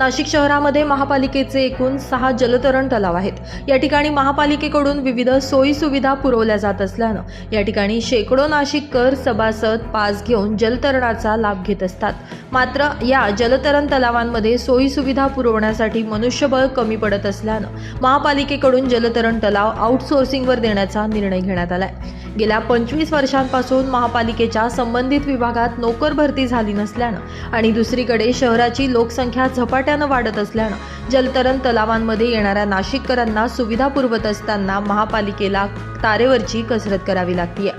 नाशिक शहरामध्ये महापालिकेचे एकूण सहा जलतरण तलाव आहेत. या ठिकाणी महापालिकेकडून विविध सोयी सुविधा पुरवल्या जात असल्यानं या ठिकाणी शेकडो नाशिककर सभासद पास घेऊन जलतरणाचा लाभ घेत असतात. मात्र या जलतरण तलावांमध्ये सोयी सुविधा पुरवण्यासाठी मनुष्यबळ कमी पडत असल्यानं महापालिकेकडून जलतरण तलाव आउटसोर्सिंगवर देण्याचा निर्णय घेण्यात आला आहे गेल्या पंचवीस वर्षांपासून महापालिकेच्या संबंधित विभागात नोकर भरती झाली नसल्यानं आणि दुसरीकडे शहराची लोकसंख्या झपाट्यानं वाढत असल्यानं जलतरण तलावांमध्ये येणाऱ्या नाशिककरांना सुविधा पुरवत असताना महापालिकेला तारेवरची कसरत करावी लागतीये.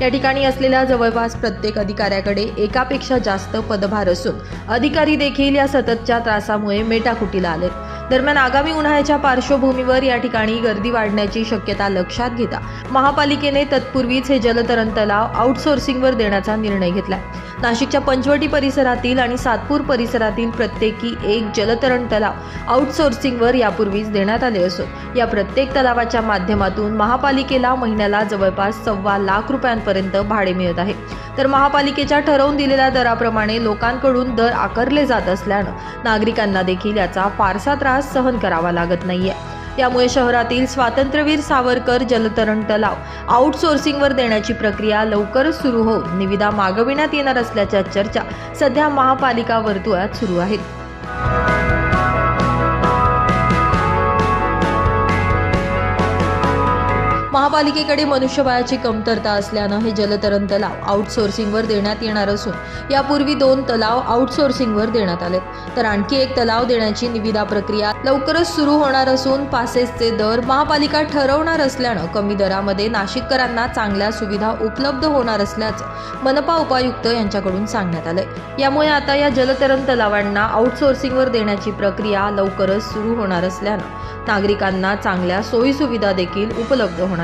या ठिकाणी असलेल्या जवळपास प्रत्येक अधिकाऱ्याकडे एकापेक्षा जास्त पदभार असून अधिकारी देखील या सततच्या त्रासामुळे मेटाकुटीला आले दरम्यान आगामी उन्हाळ्याच्या पार्श्वभूमीवर या ठिकाणी गर्दी वाढण्याची शक्यता लक्षात घेता महापालिकेने तत्पूर्वीच हे जलतरण तलाव आउटसोर्सिंगवर देण्याचा निर्णय घेतलाय. नाशिकच्या पंचवटी परिसरातील आणि सातपूर परिसरातील प्रत्येकी एक जलतरण तलाव आउटसोर्सिंगवर यापूर्वीच देण्यात आले असून या प्रत्येक तलावाच्या माध्यमातून महापालिकेला महिन्याला जवळपास सव्वा लाख रुपयांपर्यंत भाडे मिळत आहे. तर महापालिकेच्या ठरवून दिलेल्या दराप्रमाणे लोकांकडून दर आकारले जात असल्यानं नागरिकांना देखील याचा फारसा त्रास सहन करावा लागत नाहीये. त्यामुळे शहरातील स्वातंत्र्यवीर सावरकर जलतरण तलाव आउटसोर्सिंगवर देण्याची प्रक्रिया लवकरच सुरू होऊन निविदा मागविण्यात येणार असल्याच्या चर्चा सध्या महापालिका वर्तुळात सुरू आहेत. महापालिकेकडे मनुष्यबळाची कमतरता असल्यानं हे जलतरण तलाव आउटसोर्सिंगवर देण्यात येणार असून यापूर्वी दोन तलाव आउटसोर्सिंगवर देण्यात आले तर आणखी एक तलाव देण्याची निविदा प्रक्रिया लवकरच सुरू होणार असून पासेसचे दर महापालिका ठरवणार असल्यानं कमी दरामध्ये नाशिककरांना चांगल्या सुविधा उपलब्ध होणार असल्याचं मनपा उपायुक्त यांच्याकडून सांगण्यात आलंय. यामुळे आता या जलतरण तलावांना आउटसोर्सिंगवर देण्याची प्रक्रिया लवकरच सुरू होणार असल्यानं नागरिकांना चांगल्या सोयीसुविधा देखील उपलब्ध होणार